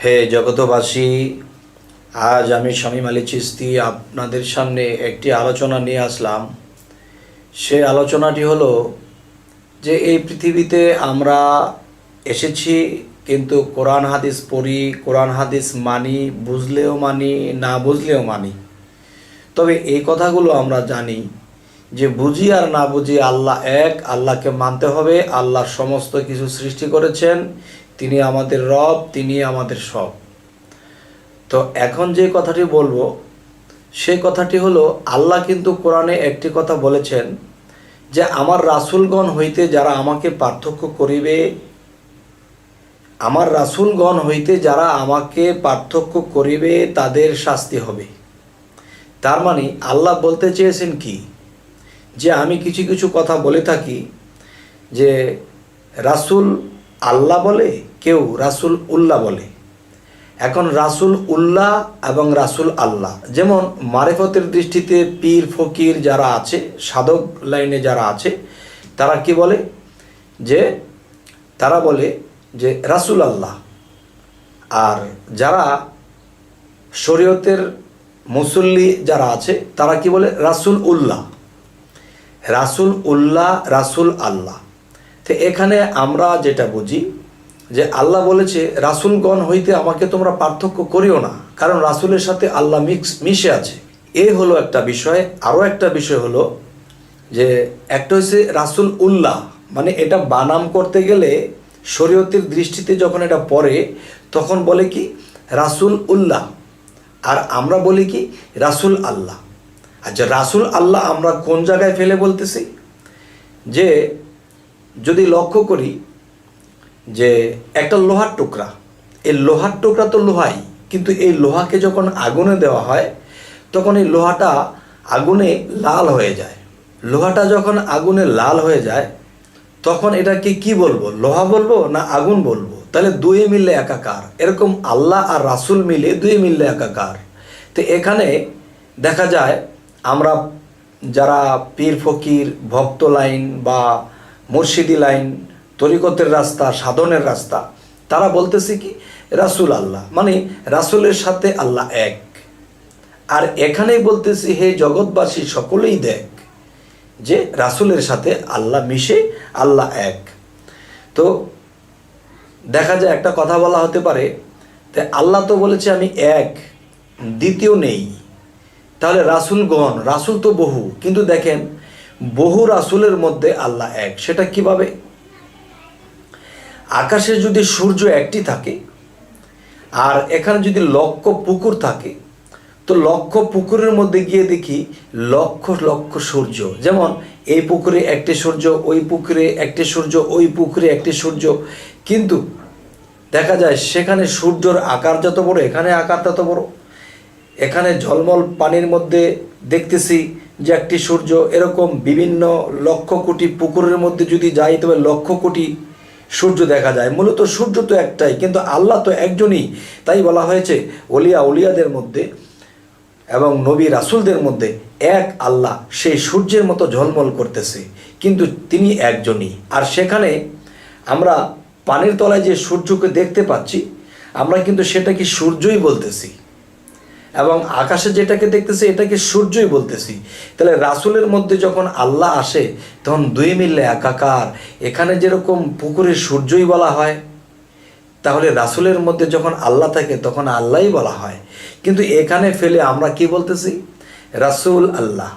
হে জগতবাসী আজ আমি শামীম আলী চিস্তি আপনাদের সামনে একটি আলোচনা নিয়ে আসলাম। সে আলোচনাটি হলো যে এই পৃথিবীতে আমরা এসেছি কিন্তু কোরআন হাদিস পড়ি, কোরআন হাদিস মানি, বুঝলেও মানি, না বুঝলেও মানি। তবে এই কথাগুলো আমরা জানি যে বুঝি আর না বুঝি আল্লাহ এক, আল্লাহকে মানতে হবে, আল্লাহ সমস্ত কিছু সৃষ্টি করেছেন, তিনি আমাদের রব, তিনি আমাদের সব। তো এখন যে কথাটি বলব সেই কথাটি হলো, আল্লাহ কিন্তু কোরআনে একটি কথা বলেছেন যে, আমার রাসূলগণ হইতে যারা আমাকে পার্থক্য করিবে, আমার রাসূলগণ হইতে যারা আমাকে পার্থক্য করিবে, তাদের শাস্তি হবে। তার মানে আল্লাহ বলতে চেয়েছেন কি? যে আমি কিছু কিছু কথা বলে থাকি যে রাসূল আল্লাহ বলে, কেউ রাসূল উল্লাহ বলে। এখন রাসূল উল্লাহ এবং রাসূল আল্লাহ। যেমন মারেফতের দৃষ্টিতে পীর, ফকির যারা আছে, সাধক লাইনে যারা আছে, তারা কি বলে? যে তারা বলে যে রাসূল আল্লাহ। আর যারা শরীয়তের মুসল্লি যারা আছে, তারা কি বলে? রাসূল উল্লাহ। রাসূল উল্লাহ, রাসূল আল্লাহ। তো এখানে আমরা যেটা বুঝি, যে আল্লাহ বলেছে, রাসূলগণ হইতে আমাকে তোমরা পার্থক্য করিও না, কারণ রাসূলের সাথে আল্লাহ মিক্স, মিশে আছে। এ হলো একটা বিষয়। আরও একটা বিষয় হলো, যে একটা হচ্ছে রাসূল উল্লাহ মানে এটা বানাম করতে গেলে শরীয়তের দৃষ্টিতে যখন এটা পড়ে, তখন বলে কি, রাসূল উল্লাহ। আর আমরা বলি কি, রাসূল আল্লাহ। আচ্ছা রাসুল আল্লাহ আমরা কোন জায়গায় ফেলে বলতেছি? যে, যদি লক্ষ্য করি যে, একটা লোহার টুকরা, এই লোহার টুকরা তো লোহাই, কিন্তু এই লোহাকে যখন আগুনে দেওয়া হয়, তখন এই লোহাটা আগুনে লাল হয়ে যায়। লোহাটা যখন আগুনে লাল হয়ে যায়, তখন এটাকে কি বলব? লোহা বলব না আগুন বলব? তাহলে দুই মিললে একাকার। এরকম আল্লাহ আর রাসুল মিলে দুই মিললে একাকার। তো এখানে দেখা যায় আমরা যারা পীর ফকির, ভক্ত লাইন বা মুর্শিদি লাইন, তরিকতের রাস্তা, সাধনের রাস্তা, তারা বলতেছে কি, রাসূল আল্লাহ। মানে রাসূলের সাথে আল্লাহ এক। আর এখানেই বলতেছি, হে জগৎবাসী, সকলেই দেখ যে রাসূলের সাথে আল্লাহ মিশে, আল্লাহ এক। তো দেখা যায়, একটা কথা বলা হতে পারে আল্লাহ তো বলেছে, আমি এক, দ্বিতীয় নেই। তাহলে রাসূলগণ, রাসূল তো বহু, কিন্তু দেখেন, বহু রাসূলের মধ্যে আল্লাহ এক, সেটা কীভাবে? আকাশে যদি সূর্য একটি থাকে, আর এখানে যদি লক্ষ পুকুর থাকে, তো লক্ষ পুকুরের মধ্যে গিয়ে দেখি লক্ষ লক্ষ সূর্য। যেমন, এই পুকুরে একটি সূর্য, ওই পুকুরে একটি সূর্য, ওই পুকুরে একটি সূর্য। কিন্তু দেখা যায় সেখানে সূর্যর আকার যত বড়, এখানে আকার তত বড়। এখানে ঝলমল পানির মধ্যে দেখতেছি যে একটি সূর্য এরকম বিভিন্ন লক্ষ কোটি পুকুরের মধ্যে যদি যাই তবে লক্ষ কোটি সূর্য দেখা যায়। মূলত সূর্য তো একটাই, কিন্তু আল্লাহ তো একজনই। তাই বলা হয়েছে অলিয়া উলিয়াদের মধ্যে এবং নবী রাসুলদের মধ্যে এক আল্লাহ, সেই সূর্যের মতো ঝলমল করতেছে। কিন্তু তিনি একজনই। আর সেখানে আমরা পানির তলায় যে সূর্যকে দেখতে পাচ্ছি, আমরা কিন্তু সেটা কি সূর্যই বলতেছি। এবং আকাশে যেটাকে দেখতেছি, এটাকে সূর্যই বলতেছি। তাহলে রাসুলের মধ্যে যখন আল্লাহ আসে, তখন দুই মিললে একাকার। এখানে যেরকম পুকুরে সূর্যই বলা হয়, তাহলে রাসুলের মধ্যে যখন আল্লাহ থাকে, তখন আল্লাহই বলা হয়। কিন্তু এখানে ফেলে আমরা কি বলতেছি? রাসুল আল্লাহ।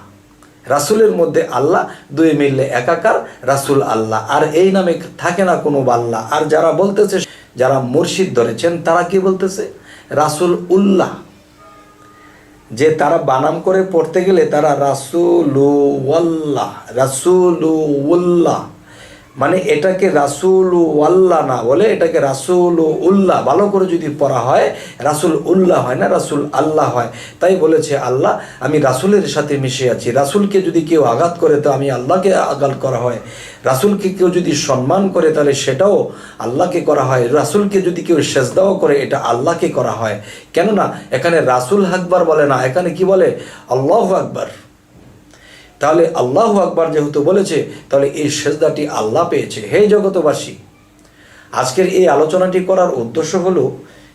রাসুলের মধ্যে আল্লাহ, দুই মিললে একাকার, রাসুল আল্লাহ। আর এই নামে থাকে না কোনো আল্লাহ আর যারা বলতেছে, যারা মুর্শিদ ধরেছেন, তারা কি বলতেছে? রাসুল উল্লাহ। যে তারা বানাম করে পড়তে গেলে তারা রাসুলু ওয়াল্লাহ রাসুলু উল্লাহ মানে এটাকে রাসুল ওয়াল্লাহ না বলে এটাকে রাসুল উল্লাহ ভালো করে যদি পড়া হয় রাসুল উল্লাহ হয় না রাসুল আল্লাহ হয়। তাই বলেছে আল্লাহ, আমি রাসুলের সাথে মিশে আছি। রাসুলকে যদি কেউ আঘাত করে, তো আমি আল্লাহকে আঘাত করা হয়। রাসুলকে কেউ যদি সম্মান করে, তাহলে সেটাও আল্লাহকে করা হয়। রাসুলকে যদি কেউ সেজদাও করে, এটা আল্লাহকে করা হয়। কেননা, এখানে রাসুল আকবার বলে না, এখানে কি বলে? আল্লাহ আকবার। তাহলে আল্লাহ আকবার যেহেতু বলেছে, তাহলে এই সেজদাটি আল্লাহ পেয়েছে। হে জগতবাসী, আজকের এই আলোচনাটি করার উদ্দেশ্য হলো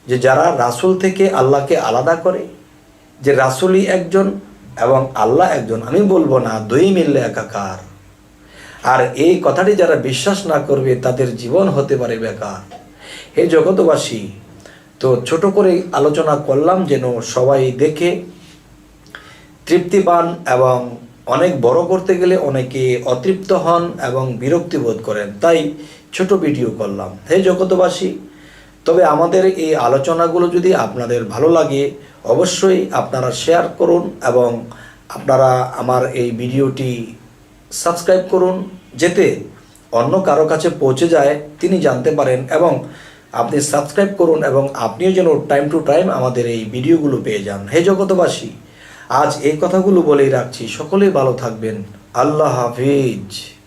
যে যারা রাসূল থেকে আল্লাহকে আলাদা করে, যে রাসূলই একজন এবং আল্লাহ একজন, আমি বলব না, দুই মিললে একাকার। আর এই কথাটি যারা বিশ্বাস না করবে, তাদের জীবন হতে পারে বেকার। হে জগতবাসী, তো ছোট করে আলোচনা করলাম যেন সবাই দেখে তৃপ্তি পান এবং অনেক বড় করতে গেলে অনেকে অতৃপ্ত হন এবং বিরক্তি বোধ করেন। তাই ছোট ভিডিও করলাম। হে জগতবাসী তবে আমাদের এই আলোচনাগুলো যদি আপনাদের ভালো লাগে, অবশ্যই আপনারা শেয়ার করুন এবং আপনারা আমার এই ভিডিওটি সাবস্ক্রাইব করুন, যেতে অন্য কারও কাছে পৌঁছে যায়, তিনি জানতে পারেন এবং আপনি সাবস্ক্রাইব করুন এবং আপনিও যেন টাইম টু টাইম আমাদের এই ভিডিওগুলো পেয়ে যান। হে জগতবাসী আজ এই কথাগুলো বলেই রাখছি। সকলেই ভালো থাকবেন। আল্লাহ হাফিজ।